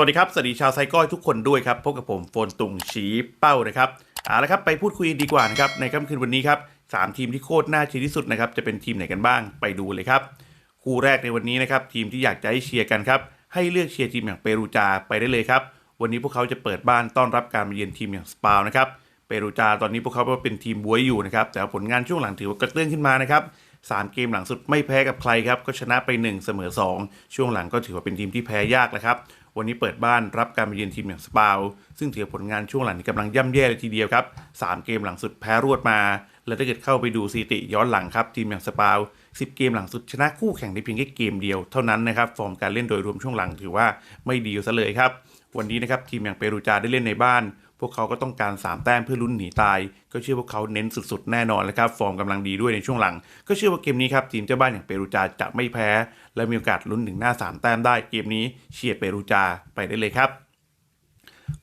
วัสดีครับ สวัสดีชาวไซก้อยทุกคนด้วยครับ พบกับผมโฟนตุงฉีเป้านะครับเอาละครับไปพูดคุยดีกว่านะครับในค่ำคืนวันนี้ครับสามทีมที่โคตรน่าเชียร์ที่สุดนะครับจะเป็นทีมไหนกันบ้างไปดูเลยครับ คู่แรกในวันนี้นะครับทีมที่อยากจะให้เชียร์กันครับให้เลือกเชียร์ทีมอย่างเปรูจาไปได้เลยครับวันนี้พวกเขาจะเปิดบ้านต้อนรับการมาเยือนทีมอย่างสปาวนะครับเปรูจาตอนนี้พวกเขาเป็นทีมบวยอยู่นะครับแต่ผลงานช่วงหลังถือว่ากระเตื้องขึ้นมานะครับสามเกมหลังสุดไม่แพ้กับใครครับก็ชนะไป 1 เสมอ 2 ช่วงหลังก็ถือว่าเป็นทีมที่แพ้ยากแล้วครับ วันนี้เปิดบ้านรับการมาเยือนทีมอย่างสปาวซึ่งถือผลงานช่วงหลังนี้กำลังย่ำแย่เลยทีเดียวครับสามเกมหลังสุดแพ้รวดมา และถ้าเกิดเข้าไปดูสถิติย้อนหลังครับทีมอย่างสปาว10 เกมหลังสุดชนะคู่แข่งได้เพียงแค่เกมเดียวเท่านั้นนะครับฟอร์มการเล่นโดยรวมช่วงหลังถือว่าไม่ดีอยู่ซะเลยครับวันนี้นะครับทีมอย่างเปรูจาได้เล่นในบ้าน พวกเขาก็ต้องการ 3 แต้มเพื่อลุ้นหนีตาย ก็เชื่อพวกเขาเน้นสุดๆ แน่นอนแล้วครับ ฟอร์มกำลังดีด้วยในช่วงหลัง ก็เชื่อว่าเกมนี้ครับทีมเจ้าบ้านอย่างเปรูจาจะไม่แพ้ และมีโอกาสลุ้นถึงหน้า 3 แต้มได้เกมนี้เชียร์เปรูจาไปได้เลยครับ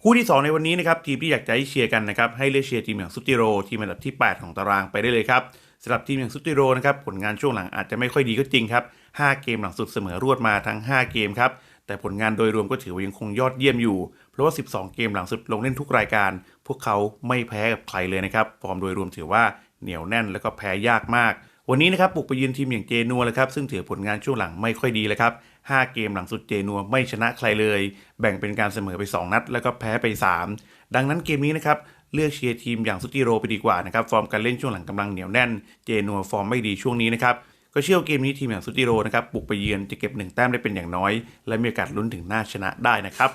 คู่ที่ 2 ในวันนี้นะครับทีมที่อยากจะให้เชียร์กันนะครับให้เลือกเชียร์ทีมอย่างซุติโร ทีมอันดับที่ 8 ของตารางไปได้เลยครับสำหรับทีมอย่างซุติโรนะครับผลงานช่วงหลังอาจจะไม่ค่อยดีก็จริงครับ5เกมหลังสุดเสมอรวดมาทั้ง 5 เกมครับ แต่ผลงานโดยรวมก็ถือว่ายังคงยอดเยี่ยมอยู่ เพราะว่า 12 เกมหลังสุดลงเล่นทุกรายการ พวกเขาไม่แพ้กับใครเลยนะครับฟอร์มโดยรวมถือว่าเหนียวแน่นแล้วก็แพ้ยากมาก วันนี้นะครับบุกไปยืนทีมอย่างเจนัวเลยครับซึ่งถือผลงานช่วงหลังไม่ค่อยดีเลยครับ5เกมหลังสุดเจนัวไม่ชนะใครเลย แบ่งเป็นการเสมอไป 2 นัด แล้วก็แพ้ไป 3 ดังนั้นเกมนี้นะครับเลือกเชียร์ทีมอย่างซุติโรไปดีกว่านะครับฟอร์มการเล่นช่วงหลังกำลังเหนียวแน่น เจนัวฟอร์มไม่ดีช่วงนี้นะครับ ก็เชื่อว่าเกมนี้ทีมอย่างซุติโรนะครับบุกไปเยือนจะเก็บหนึ่งแต้มได้เป็นอย่างน้อย และมีโอกาสลุ้นถึงหน้าชนะได้นะครับ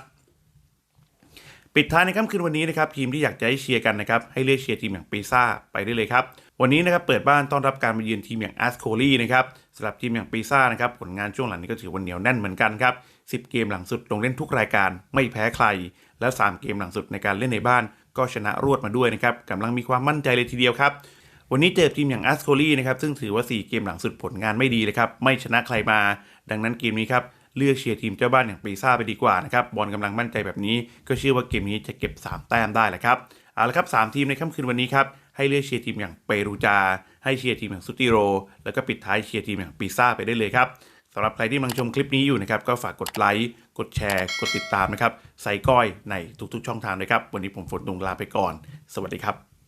ปิดท้ายในค่ำคืนวันนี้นะครับทีมที่อยากจะให้เชียร์กันนะครับให้เลือกเชียร์ทีมอย่างปีซ่าไปได้เลยครับวันนี้นะครับเปิดบ้านต้อนรับการมาเยือนทีมอย่างอาร์สโคลีนะครับสำหรับทีมอย่างปีซ่านะครับผลงานช่วงหลังนี้ก็ถือว่าเหนียวแน่นเหมือนกันครับ10 เกมหลังสุดลงเล่นทุกรายการไม่แพ้ใคร และ3เกมหลังสุดในการเล่นในบ้านก็ชนะรวดมาด้วยนะครับกำลังมีความมั่นใจเลยทีเดียวครับ วันนี้เจอทีมอย่างอาร์สโคลีนะครับซึ่งถือว่า 4 เกมหลังสุดผลงานไม่ดีเลยครับ ไม่ชนะใครมา ดังนั้นเกมนี้ครับ เลือกเชียร์ทีมเจ้าบ้านอย่างปีซ่าไปดีกว่านะครับบอลกำลังมั่นใจแบบนี้ ก็เชื่อว่าเกมนี้จะเก็บ 3 แต้มได้แหละครับเอาละครับสทีมในค่ำคืนวันนี้ครับให้เลือกเชียร์ทีมอย่างเปรูจา ให้เชียร์ทีมอย่างซุติโร แล้วก็ปิดท้ายเชียร์ทีมอย่างปีซ่าไปได้เลยครับสำหรับใครที่กำลังชมคลิปนี้อยู่นะครับก็ฝากกดไลค์กดแชร์ กดติดตามนะครับใส่ก้อยในทุกๆ ช่องทางเลยครับ วันนี้ผมฝนตุงลาไปก่อน สวัสดีครับ